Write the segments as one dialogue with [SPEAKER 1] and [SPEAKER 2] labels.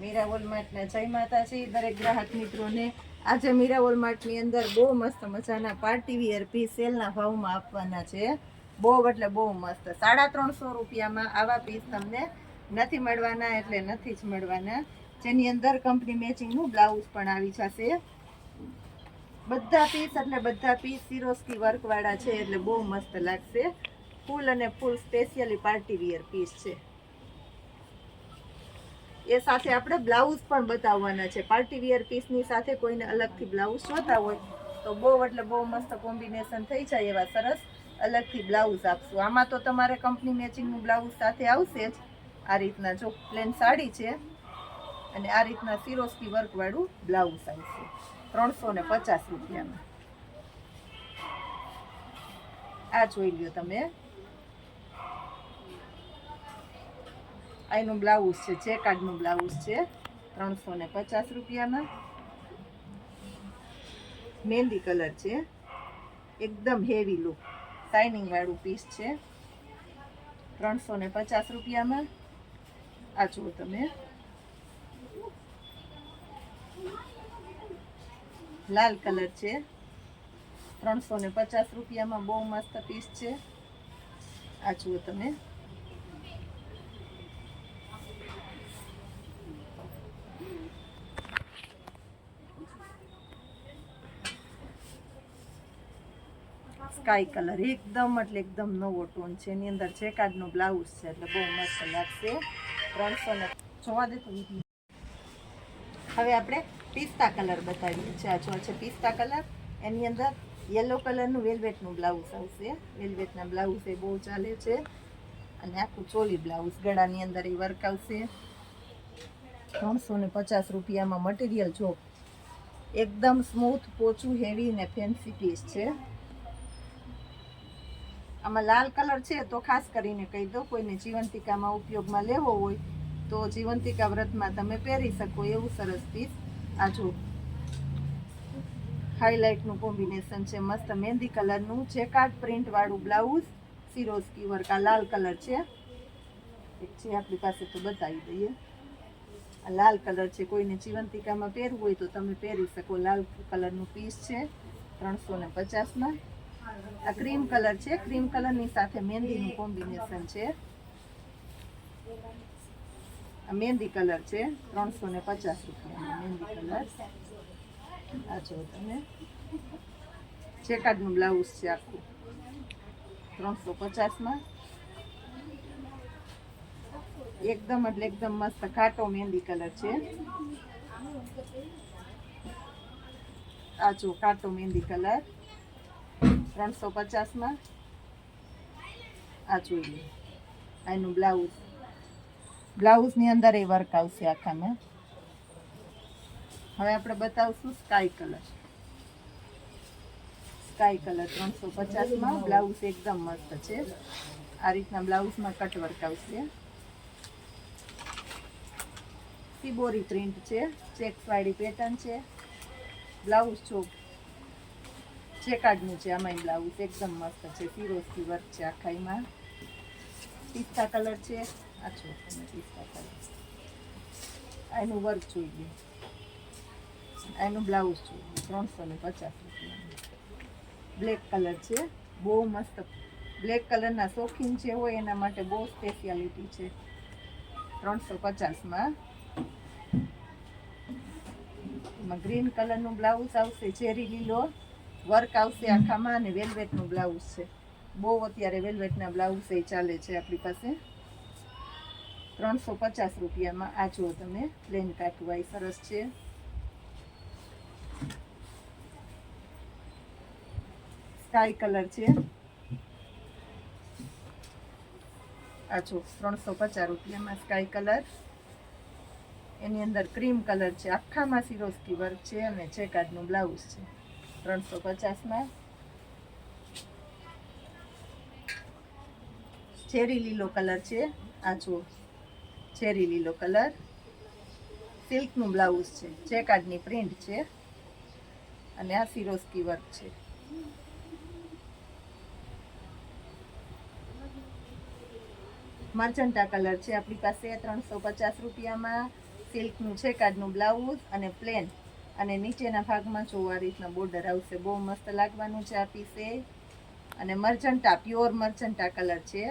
[SPEAKER 1] મીરા વોલમાર્ટના જય માતાજી. દરેક ગ્રાહક મિત્રોને આજે મીરા વોલમાર્ટની અંદર બહુ મસ્ત મજાના પાર્ટી વિયર પીસ સેલના ભાવમાં આપવાના છે. બહુ એટલે બહુ મસ્ત. સાડા ત્રણસો રૂપિયામાં આવા પીસ તમને નથી મળવાના એટલે નથી જ મળવાના. જેની અંદર કંપની મેચિંગનું બ્લાઉઝ પણ આવી જશે. બધા પીસ એટલે બધા પીસ સિરોસ્કી વર્કવાળા છે એટલે બહુ મસ્ત લાગશે. ફૂલ અને ફૂલ સ્પેશિયલી પાર્ટી વિયર પીસ છે. એ સાથે આપણે બ્લાઉઝ પણ બતાવવાના છે. પાર્ટી વિયર પીસની સાથે કોઈને અલગથી બ્લાઉઝ જોતા હોય તો બહુ એટલે બહુ મસ્ત કોમ્બિનેશન થઈ જાય એવા સરસ અલગથી બ્લાઉઝ આપશું. આમાં તો તમારે કંપની મેચિંગનું બ્લાઉઝ સાથે આવશે જ. આ રીતના જો પ્લેન સાડી છે અને આ રીતના સિરોસ્કી વર્કવાળું બ્લાઉઝ આવશે. ત્રણસો ને પચાસ રૂપિયામાં. આ જોઈ લ્યો તમે. આ એનું બ્લાઉઝ છે જે કાર્ડનું બ્લાઉઝ છે, ત્રણસો ને પચાસ રૂપિયામાં મહેંદી કલર છે, એકદમ હેવી લુક શાઇનિંગવાળું પીસ છે, ત્રણસો ને પચાસ રૂપિયામાં. આ જુઓ તમે. લાલ કલર છે, ત્રણસો ને પચાસ રૂપિયામાં બહુ મસ્ત પીસ છે. આ જુઓ તમે. સ્કાય કલર એકદમ એટલે એકદમ નવો ટોન છે. એની અંદર ચેકાડનો બ્લાઉઝ છે એટલે બહુ મસ્ત લાગશે. ત્રણસો ને જોવા દે હવે આપણે પિસ્તા કલર બતાવીએ છીએ. આ જો છે પિસ્તા કલર. એની અંદર યલો કલરનું વેલ્વેટનું બ્લાઉઝ આવશે. વેલ્વેટના બ્લાઉઝ એ બહુ ચાલે છે. અને આખું ચોલી બ્લાઉઝ ગળાની અંદર એ વર્ક આવશે. ત્રણસો ને પચાસ રૂપિયામાં મટીરિયલ જો. એકદમ સ્મૂથ, પોચું, હેવી ને ફેન્સી પીસ છે. આમાં લાલ કલર છે તો ખાસ કરીને કહી દો કોઈને જીવંતિકામાં ઉપયોગમાં લેવો હોય તો જીવંતિકા વ્રતમાં તમે પહેરી શકો એવું સરસ પીસ. આ જો હાઇલાઇટનું કોમ્બિનેશન છે, મસ્ત મહેંદી કલરનું, જે કાર્ડ પ્રિન્ટવાળું બ્લાઉઝ સિરોસ્કી વર્ક આ લાલ કલર છે. એક છે, આપણી પાસે તો બતાવી દઈએ. આ લાલ કલર છે, કોઈને જીવંતિકામાં પહેરવું હોય તો તમે પહેરી શકો. લાલ કલરનું પીસ છે, ત્રણસો ને પચાસમાં. આ ક્રીમ કલર છે. ક્રીમ કલરની સાથે મહેંદીનું કોમ્બિનેશન છે. આ મહેંદી કલર છે. ત્રણસો ને પચાસ રૂપિયા મહેંદી કલર. આ જો તમે. ચેકાડનું બ્લાઉઝ છે આખું. ત્રણસો પચાસમાં. એકદમ એટલે એકદમ મસ્ત ઘાટો મહેંદી કલર છે. આ જો કાટો મહેંદી કલર. ત્રણસો પચાસમાં. આ જોઈ લઈએ આ એનું બ્લાઉઝ. બ્લાઉઝની અંદર એ વર્ક આવશે આખામાં. હવે આપણે બતાવશું સ્કાય કલર સ્કાય કલર ત્રણસો પચાસમાં. બ્લાઉઝ એકદમ મસ્ત છે. આ રીતના બ્લાઉઝમાં કટ વર્ક આવશે. સિબોરી પ્રિન્ટ છે. ચેક્સ વાળી પેટર્ન છે. બ્લાઉઝ છો ચેકાર્ડનું છે, આમાં બ્લાઉઝ એકદમ મસ્ત છે. ફિરોઝથી વર્ક છે આખાઈમાં પિસ્તા કલર છે. આ છો તમે પિસ્તા કલર. એનું વર્ક જોઈ લો. એનું બ્લાઉઝ જોઈ લો. ત્રણસો ને પચાસ રૂપિયા બ્લેક કલર છે. બહુ મસ્ત. બ્લેક કલરના શોખીન જે હોય એના માટે બહુ સ્પેશિયાલિટી છે. ત્રણસો પચાસમાં. એમાં ગ્રીન કલરનું બ્લાઉઝ આવશે. ઝેરી લીલો. વર્ક આવશે આખામાં અને વેલ્વેટનું બ્લાઉઝ છે. બહુ અત્યારે વેલ્વેટના બ્લાઉઝ એ ચાલે છે આપણી પાસે. ત્રણસો પચાસ રૂપિયામાં. આ જુઓ તમે પ્લેન કાટવાઈ સરસ છે. સ્કાય કલર છે. આ જો ત્રણસો પચાસ રૂપિયામાં સ્કાય કલર એની અંદર ક્રીમ કલર છે. આખામાં સિરોસ્કી વર્ક છે અને ચેકાર્ડનું બ્લાઉઝ છે. ત્રણસો પચાસમાં. ચેરી લીલો કલર છે. આ જુઓ. ચેરી લીલો કલર સિલ્કનું બ્લાઉઝ છે. ચેકાર્ડની પ્રિન્ટ છે. અને આ સિરોસ્કી વર્ક છે. મર્ચન્ટા કલર છે. આપણી પાસે ત્રણસો પચાસ રૂપિયામાં સિલ્કનું છે કાર્ડનું બ્લાઉઝ અને પ્લેન અને નીચેના ભાગમાં જો આ રીતના બોર્ડર આવશે, બહુ મસ્ત લાગવાનું છે આ પીસે અને મર્ચન્ટા પ્યોર મર્ચન્ટા કલર છે.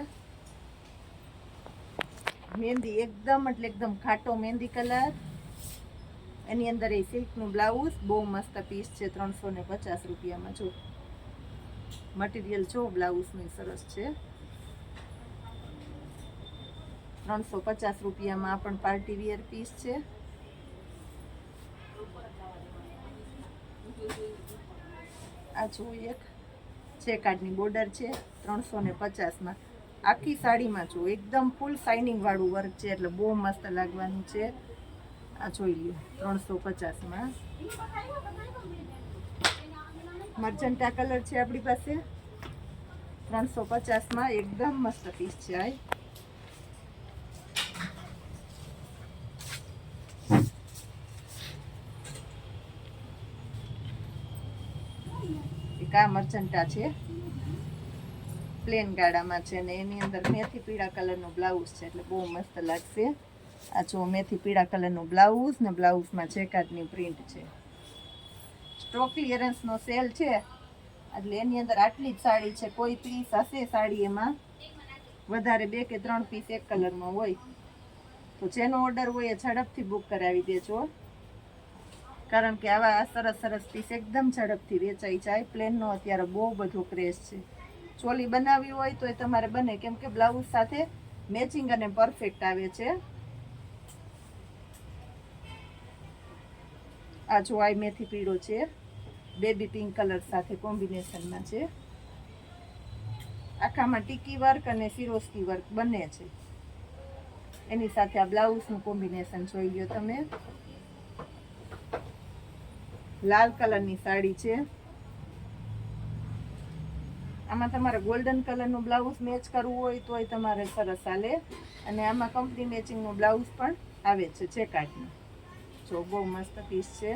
[SPEAKER 1] મહેંદી એકદમ એટલે એકદમ ખાટો મહેંદી કલર એની અંદર એ સિલ્કનું બ્લાઉઝ બહુ મસ્ત પીસ છે, ત્રણસો ને પચાસ રૂપિયામાં. જો મટીરિયલ જો બ્લાઉઝની સરસ છે. ત્રણસો પચાસ રૂપિયામાં પણ પાર્ટી વિયર પીસ છે. આ જો એક. છે કાર્ડની બોર્ડર છે, ત્રણસો ને પચાસમાં. આખી સાડીમાં જો એકદમ ફૂલ શાઇનિંગવાળું વર્ક છે, એટલે બહુ મસ્ત લાગવાનું છે. આ જોઈ લ્યો, ત્રણસો પચાસમાં. મર્ચન્ટા કલર છે આપણી પાસે. ત્રણસો પચાસમાં. એકદમ મસ્ત પીસ છે આ. આ મર્ચન્ટા છે? પ્લેન ગાડામાં છે ને એની અંદર મેથી પીળા કલરનું બ્લાઉઝ છે, એટલે બહુ મસ્ત લાગશે. આ જો મેથી પીળા કલરનું બ્લાઉઝ ને બ્લાઉઝમાં જેકાર્ડની પ્રિન્ટ છે. સ્ટોક ક્લિયરન્સનો સેલ છે. એટલે એની અંદર આટલી જ સાડી છે, કોઈ પીસ હશે સાડી એમાં? વધારે બે કે ત્રણ પીસ એક કલરમાં હોય. તો જેનો ઓર્ડર હોય એ ઝડપથી બુક કરાવી દેજો. કારણ કે આવા સરસ સરસ પીસ એકદમ ઝડપથી વેચાઈ જાય. પ્લેનનો અત્યારે બહુ બધો ક્રેઝ છે. ચોલી બનાવી હોય તો એ તમારે બને. કેમ કે બ્લાઉઝ સાથે મેચિંગ અને પરફેક્ટ આવે છે. આ જો આ મેથી પીળો છે. બેબી પિંક કલર સાથે કોમ્બિનેશનમાં છે. આખામાં ટીકી વર્ક અને ફિરોસ્કી વર્ક બંને છે. એની સાથે આ બ્લાઉઝનું કોમ્બિનેશન જોઈ લ્યો તમે. લાલ કલરની સાડી છે. આમાં તમારે ગોલ્ડન કલરનું બ્લાઉઝ મેચ કરવું હોય તોય તમારે સરસ ચાલે અને આમાં કંપની મેચિંગનું બ્લાઉઝ પણ આવે છે ચેકાટનું જો બહુ મસ્ત પીસ છે.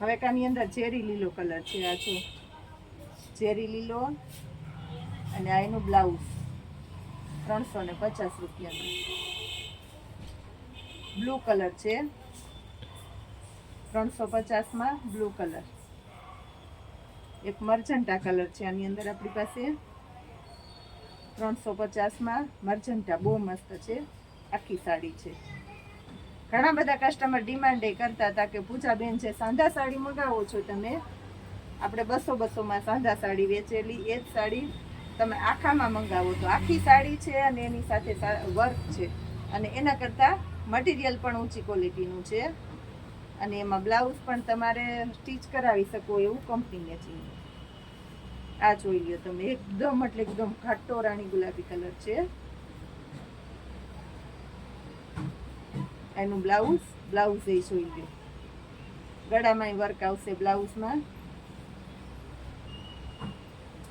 [SPEAKER 1] હવે કાની અંદર ઝેરી લીલો કલર છે આ જો. ઝેરી લીલો અને આ એનું બ્લાઉઝ ત્રણસો ને પચાસ રૂપિયાનું બ્લુ કલર છે. ત્રણસો પચાસમાં બ્લુ કલર. એક મર્ચન્ટા કલર છે, આની અંદર આપણી પાસે ત્રણસો પચાસમાં મર્ચન્ટા બહુ મસ્ત છે, આખી સાડી છે. ઘણા બધા કસ્ટમર ડિમાન્ડ એ કરતા હતા કે, પૂજાબેન છે સાંધા સાડી મંગાવો છો તમે, આપણે બસો બસોમાં સાંધા સાડી વેચેલી, એ જ સાડી તમે આખામાં મંગાવો. તો આખી સાડી છે અને એની સાથે વર્ક છે. અને એના કરતાં મટીરિયલ પણ ઊંચી ક્વોલિટીનું છે. અને એમાં બ્લાઉઝ પણ તમારે સ્ટીચ કરાવી શકો એવું કંપનીને છે. આ જોઈ લો તમે, એકદમ એટલે એકદમ ખાટો રાણી ગુલાબી કલર છે. એનું બ્લાઉઝ બ્લાઉઝ એ જોઈ લો ગળામાં વર્ક આવશે બ્લાઉઝમાં.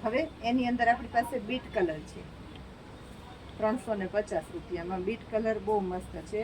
[SPEAKER 1] હવે એની અંદર આપણી પાસે બીટ કલર છે. ત્રણસો ને પચાસ રૂપિયામાં બીટ કલર બહુ મસ્ત છે.